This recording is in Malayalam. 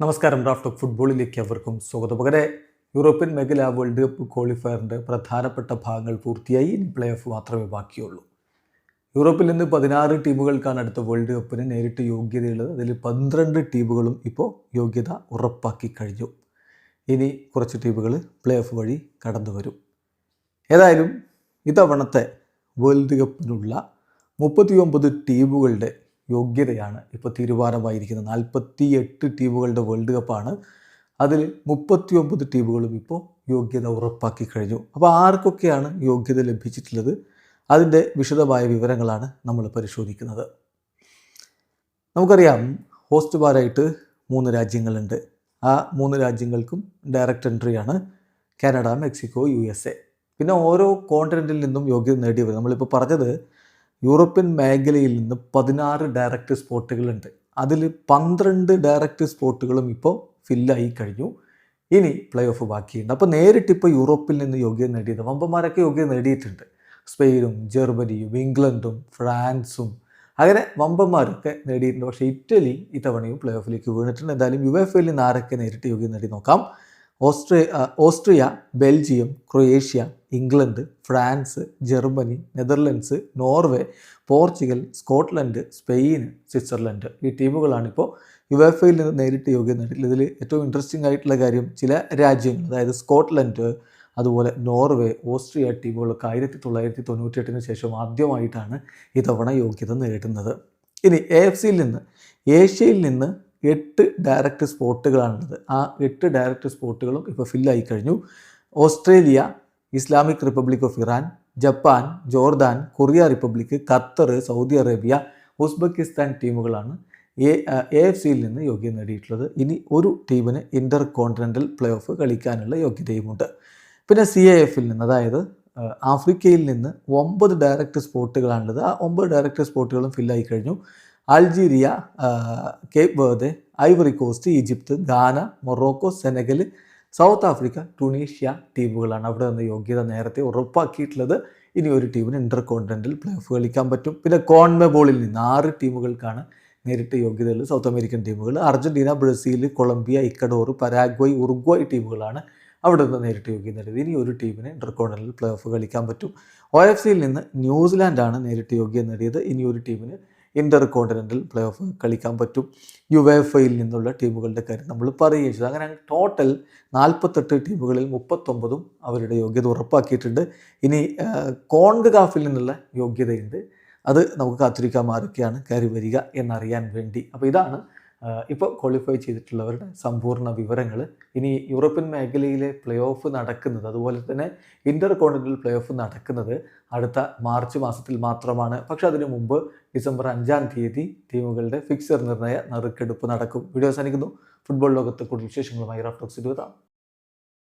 നമസ്കാരം ഡ്രാഫ്റ്റ് ഫുട്ബോളിലേക്ക് അവർക്കും സ്വാഗതം. പകരെ യൂറോപ്യൻ മേഖല വേൾഡ് കപ്പ് ക്വാളിഫയറിന്റെ പ്രധാനപ്പെട്ട ഭാഗങ്ങൾ പൂർത്തിയായി. ഇനി പ്ലേ ഓഫ് മാത്രമേ ബാക്കിയുള്ളൂ. യൂറോപ്പിൽ നിന്ന് പതിനാറ് ടീമുകൾക്കാണ് അടുത്ത വേൾഡ് കപ്പിന് നേരിട്ട് യോഗ്യതയുള്ളത്. അതിൽ പന്ത്രണ്ട് ടീമുകളും ഇപ്പോൾ യോഗ്യത ഉറപ്പാക്കി കഴിഞ്ഞു. ഇനി കുറച്ച് ടീമുകൾ പ്ലേ ഓഫ് വഴി കടന്നു വരും. ഏതായാലും ഇത്തവണത്തെ വേൾഡ് കപ്പിനുള്ള മുപ്പത്തിയൊമ്പത് ടീമുകളുടെ യോഗ്യതയാണ് ഇപ്പോൾ തീരുമാനമായിരിക്കുന്നത് നാൽപ്പത്തി എട്ട് ടീമുകളുടെ വേൾഡ് കപ്പാണ്. അതിൽ മുപ്പത്തി ഒമ്പത് ടീമുകളും ഇപ്പോൾ യോഗ്യത ഉറപ്പാക്കി കഴിഞ്ഞു. അപ്പോൾ ആർക്കൊക്കെയാണ് യോഗ്യത ലഭിച്ചിട്ടുള്ളത്? അതിന്റെ വിശദമായ വിവരങ്ങളാണ് നമ്മൾ പരിശോധിക്കുന്നത്. നമുക്കറിയാം ഹോസ്റ്റുമാരായിട്ട് മൂന്ന് രാജ്യങ്ങളുണ്ട്. ആ മൂന്ന് രാജ്യങ്ങൾക്കും direct എൻട്രിയാണ് Canada Mexico U S A. പിന്നെ ഓരോ കോണ്ടിനെന്റിൽ നിന്നും യോഗ്യത നേടിയവർ. നമ്മളിപ്പോൾ പറഞ്ഞത് യൂറോപ്യൻ മേഖലയിൽ നിന്ന് പതിനാറ് ഡയറക്റ്റ് സ്പോട്ടുകളുണ്ട് അതിൽ പന്ത്രണ്ട് ഡയറക്റ്റ് സ്പോട്ടുകളും ഇപ്പോൾ ഫില്ലായി കഴിഞ്ഞു. ഇനി പ്ലേ ഓഫ് ബാക്കിയുണ്ട്. അപ്പോൾ നേരിട്ട് ഇപ്പോൾ യൂറോപ്പിൽ നിന്ന് യോഗ്യത നേടിയത് വമ്പന്മാരൊക്കെ യോഗ്യത നേടിയിട്ടുണ്ട്. സ്പെയിനും ജർമ്മനിയും ഇംഗ്ലണ്ടും ഫ്രാൻസും അങ്ങനെ വമ്പന്മാരൊക്കെ നേടിയിട്ടുണ്ട്. പക്ഷേ ഇറ്റലി ഇത്തവണയും പ്ലേ ഓഫിലേക്ക് വീണിട്ടുണ്ട്. എന്തായാലും യു എഫ് എല്ലിൽ നിന്ന് ആരൊക്കെ നേരിട്ട് യോഗ്യത നേടി നോക്കാം. ഓസ്ട്രേ Austria Belgium Croatia England France Germany Netherlands Norway Portugal Scotland Spain Switzerland ഈ ടീമുകളാണിപ്പോൾ യു എഫ് ഐയിൽ നിന്ന് നേരിട്ട് യോഗ്യത നേടിയത് ഇതിൽ ഏറ്റവും ഇൻട്രസ്റ്റിംഗ് ആയിട്ടുള്ള കാര്യം ചില രാജ്യങ്ങൾ അതായത് സ്കോട്ട്ലൻഡ് അതുപോലെ നോർവേ ഓസ്ട്രിയ ടീമുകളൊക്കെ ആയിരത്തി തൊള്ളായിരത്തി തൊണ്ണൂറ്റെട്ടിന് ശേഷം ആദ്യമായിട്ടാണ് ഇത്തവണ യോഗ്യത നേടുന്നത്. ഇനി എ എഫ് സിയിൽ നിന്ന് ഏഷ്യയിൽ നിന്ന് എട്ട് ഡയറക്റ്റ് സ്പോട്ടുകളാണുള്ളത് ആ എട്ട് ഡയറക്റ്റ് സ്പോട്ടുകളും ഇപ്പോൾ ഫില്ലായി കഴിഞ്ഞു. Australia Islamic Republic of Iran Japan Jordan Korea Republic Qatar Saudi Arabia Uzbekistan ടീമുകളാണ് എ എഫ് സിയിൽ നിന്ന് യോഗ്യത നേടിയിട്ടുള്ളത്. ഇനി ഒരു ടീമിന് ഇന്റർ കോണ്ടിനെന്റൽ പ്ലേ ഓഫ് കളിക്കാനുള്ള യോഗ്യതയുമുണ്ട്. പിന്നെ സി എ എഫിൽ നിന്ന് അതായത് ആഫ്രിക്കയിൽ നിന്ന് ഒമ്പത് ഡയറക്റ്റ് സ്പോട്ടുകളാണുള്ളത് ആ ഒമ്പത് ഡയറക്റ്റ് സ്പോട്ടുകളും ഫില്ലായി കഴിഞ്ഞു. Algeria Cape Verde Ivory Coast Egypt Ghana Morocco Senegal South Africa Tunisia ടീമുകളാണ് അവിടെ നിന്ന് യോഗ്യത നേരത്തെ ഉറപ്പാക്കിയിട്ടുള്ളത്. ഇനി ഒരു ടീമിന് ഇന്റർ കോണ്ടിനെന്റൽ പ്ലേ ഓഫ് കളിക്കാൻ പറ്റും. പിന്നെ കോൺമെബോളിൽ നിന്ന് ആറ് ടീമുകൾക്കാണ് നേരിട്ട് യോഗ്യതയുള്ളത്. സൗത്ത് അമേരിക്കൻ ടീമുകൾ Argentina Brazil Colombia Ecuador Paraguay Uruguay ടീമുകളാണ് അവിടെ നിന്ന് നേരിട്ട് യോഗ്യത നേടിയത്. ഇനി ഒരു ടീമിന് ഇന്റർ കോണ്ടിനെന്റൽ പ്ലേ ഓഫ് കളിക്കാൻ പറ്റും. ഒ എഫ് സിയിൽ നിന്ന് ന്യൂസിലാൻഡാണ് നേരിട്ട് യോഗ്യത നേടിയത്. ഇനി ഒരു ടീമിന് ഇന്റർ കോണ്ടിനെന്റൽ പ്ലേ ഓഫ് കളിക്കാൻ പറ്റും. യു എഫ് ഐയിൽ നിന്നുള്ള ടീമുകളുടെ കാര്യം നമ്മൾ പറയുകയും ചെയ്തു. അങ്ങനെ ടോട്ടൽ നാൽപ്പത്തെട്ട് ടീമുകളിൽ മുപ്പത്തൊമ്പതും അവരുടെ യോഗ്യത ഉറപ്പാക്കിയിട്ടുണ്ട്. ഇനി കോൺഗ് കാഫിൽ നിന്നുള്ള യോഗ്യതയുണ്ട്. അത് നമുക്ക് കാത്തിരിക്കാൻ ആരൊക്കെയാണ് കയറി വരിക എന്നറിയാൻ വേണ്ടി. അപ്പോൾ ഇതാണ് ഇപ്പോൾ ക്വാളിഫൈ ചെയ്തിട്ടുള്ളവരുടെ സമ്പൂർണ വിവരങ്ങൾ ഇനി യൂറോപ്യൻ മേഖലയിലെ പ്ലേ ഓഫ് നടക്കുന്നത് അതുപോലെ തന്നെ ഇന്റർ കോണ്ടിനൽ പ്ലേ ഓഫ് നടക്കുന്നത് അടുത്ത മാർച്ച് മാസത്തിൽ മാത്രമാണ്. പക്ഷേ അതിനു മുമ്പ് ഡിസംബർ അഞ്ചാം തീയതി ടീമുകളുടെ ഫിക്സർ നിർണയ നറുക്കെടുപ്പ് നടക്കും. വീഡിയോ അവസാനിക്കുന്നു. ഫുട്ബോൾ ലോകത്ത് കൂടുതൽ വിശേഷങ്ങളുമായി റാഫ്റ്റോക്സ് ഇരുപതാം.